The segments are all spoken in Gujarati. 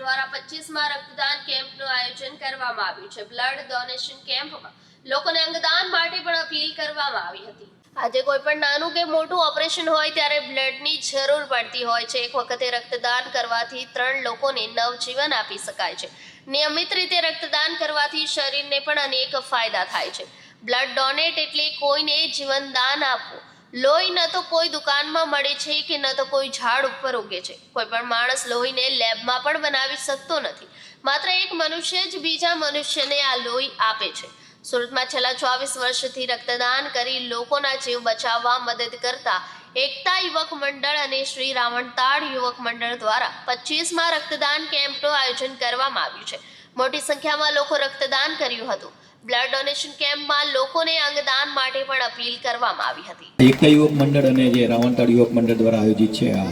દ્વારા પચીસમાં રક્તદાન કેમ્પનું આયોજન કરવામાં આવ્યું છે. બ્લડ ડોનેશન કેમ્પમાં લોકોને અંગદાન માટે પણ અપીલ કરવામાં આવી હતી. આજે કોઈ પણ નાનું કે મોટું ઓપરેશન હોય ત્યારે બ્લડની જરૂર પડતી હોય છે. એક વખતે રક્તદાન કરવાથી ત્રણ લોકોને નવજીવન આપી શકાય છે. નિયમિત રીતે રક્તદાન કરવાથી શરીરને પણ અનેક ફાયદા થાય છે. બ્લડ ડોનેટ એટલે કોઈને જીવનદાન આપવું. લોહી ન તો કોઈ દુકાનમાં મળે છે કે ન તો કોઈ ઝાડ ઉપર ઉગે છે. કોઈ પણ માણસ લોહીને લેબમાં પણ બનાવી શકતો નથી. માત્ર એક મનુષ્ય જ બીજા મનુષ્યને આ લોહી આપે છે. સુરતમાં છેલ્લા ચોવીસ વર્ષથી રક્તદાન કરી લોકોના જીવ બચાવવા મદદ કરતા એકતા યુવક મંડળ અને શ્રી રાવણતાળ યુવક મંડળ દ્વારા પચીસમાં રક્તદાન કેમ્પનું આયોજન કરવામાં આવ્યું છે. મોટી સંખ્યામાં લોકો રક્તદાન કર્યું હતું. બ્લડ ડોનેશન કેમ્પમાં લોકોને અંગદાન માટે પણ અપીલ કરવામાં આવી હતી. એકતા યુવક મંડળ અને જે રાવણતાળ યુવક મંડળ દ્વારા આયોજિત છે આ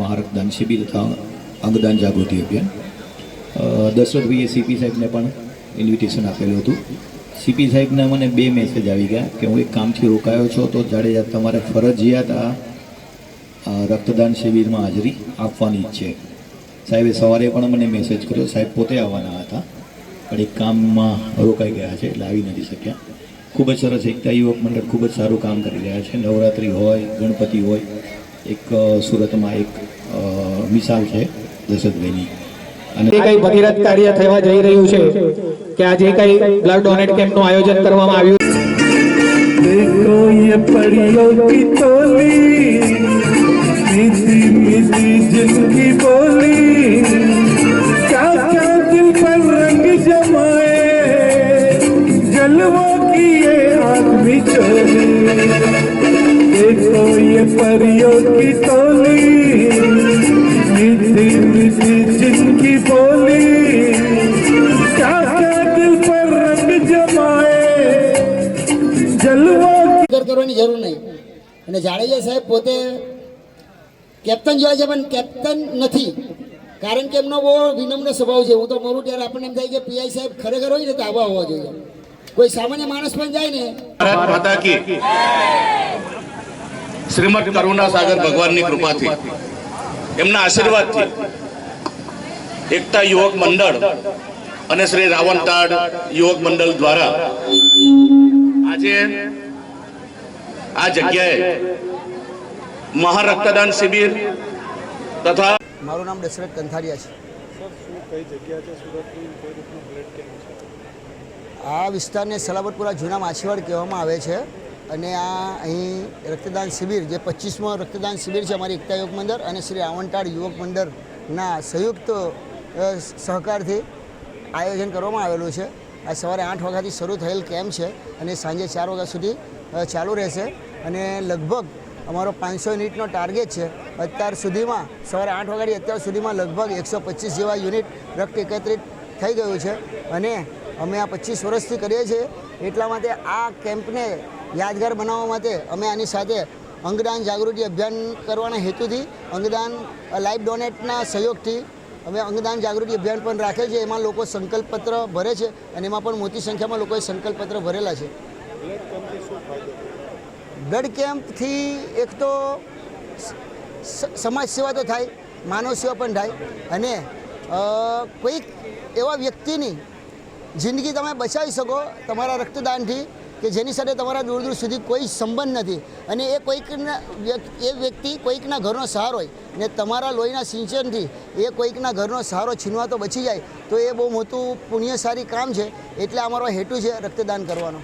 મહારક્તદાન શિબિર તથા અંગદાન જાગૃતિ અભિયાન. દશરથભાઈએ સીપી સાહેબને પણ ઇન્વિટેશન આપેલું હતું. સીપી સાહેબના મને બે મેસેજ આવી ગયા કે હું એક કામથી રોકાયો છો, તો જાડેજા તમારે ફરજિયાત આ રક્તદાન શિબિરમાં હાજરી આપવાની જ છે. સાહેબે સવારે પણ મને મેસેજ કર્યો. સાહેબ પોતે આવવાના હતા. પણ એક કામમાં રોકાઈ ગયા છે એટલે આવી નથી શક્યા ખૂબ જ સરસ એકતા યુવક મંડળ ખૂબ જ સારું કામ કરી રહ્યા છે નવરાત્રિ હોય ગણપતિ હોય એક અ, સુરતમાં એક અ, મિસાલ છે દશરથભાઈની અને જે કઈ ભગીરથ કાર્ય થવા જઈ રહ્યું છે કે આ જે કઈ બ્લડ ડોનેટ કેમ્પનું આયોજન કરવામાં આવ્યું देखो ये परियों की टोली मीठी मीठी जिनकी बोली देखो ये परियों की टोली मीठी मीठी जिनकी बोली क्या क्या दिल पर रंग जमाए जलवों ફિકર કરવાની જરૂર નહીં અને જાડેજા સાહેબ પોતે કેપ્ટન જેવા છે પણ કેપ્ટન નથી કારણ કે એમનો બહુ વિનમ્ર સ્વભાવ છે હું તો મારું ત્યારે આપણને એમ થાય કે પીઆઈ સાહેબ ખરેખર હોય ને તો આવા હોવા જોઈએ કોઈ સામાન્ય માણસ પણ જાય ને ભારત માતા કી શ્રીમદ કરુણા સાગર ભગવાનની કૃપાથી, એમના આશીર્વાદથી એકતા યુવક મંડળ અને શ્રી રાવણતાડ યુવક મંડળ દ્વારા આજે આ જગ્યાએ મહારક્તદાન શિબિર તથા મારું નામ દશરથ કંથારિયા છે. આ વિસ્તારને સલાબતપુરા જૂના માછીવાડ કહેવામાં આવે છે. અને આ અહીં રક્તદાન શિબિર, જે પચીસમો રક્તદાન શિબિર છે અમારી એકતા યુવક મંડળ અને શ્રી આવંટાળ યુવક મંડળના સંયુક્ત સહકારથી આયોજન કરવામાં આવેલું છે. આ સવારે આઠ વાગ્યાથી શરૂ થયેલ કેમ્પ છે અને સાંજે ચાર વાગ્યા સુધી ચાલુ રહેશે. અને લગભગ અમારો પાંચસો યુનિટનો ટાર્ગેટ છે. અત્યાર સુધીમાં, સવારે આઠ વાગ્યાથી અત્યાર સુધીમાં લગભગ એકસો પચીસ જેવા યુનિટ રક્ત એકત્રિત થઈ ગયું છે. અને અમે આ પચીસ વર્ષથી કરીએ છીએ. એટલા માટે આ કેમ્પને યાદગાર બનાવવા માટે અમે આની સાથે અંગદાન જાગૃતિ અભિયાન કરવાના હેતુથી અંગદાન લાઈફ ડોનેટના સહયોગથી અમે અંગદાન જાગૃતિ અભિયાન પણ રાખે છે. એમાં લોકો સંકલ્પપત્ર ભરે છે અને એમાં પણ મોટી સંખ્યામાં લોકોએ સંકલ્પપત્ર ભરેલા છે. બ્લડ કેમ્પથી એક તો સમાજ સેવા તો થાય, માનવ સેવા પણ થાય અને કોઈક એવા વ્યક્તિની જિંદગી તમે બચાવી શકો તમારા રક્તદાનથી કે જેની સાથે તમારા દૂર દૂર સુધી કોઈ સંબંધ નથી. અને એ કોઈકના એ વ્યક્તિ કોઈકના ઘરનો સહારો હોય ને તમારા લોહીના સિંચનથી એ કોઈકના ઘરનો સહારો છીનવા તો બચી જાય, તો એ બહુ મોટું પુણ્યસારી કામ છે. એટલે અમારો હેતુ છે રક્તદાન કરવાનો.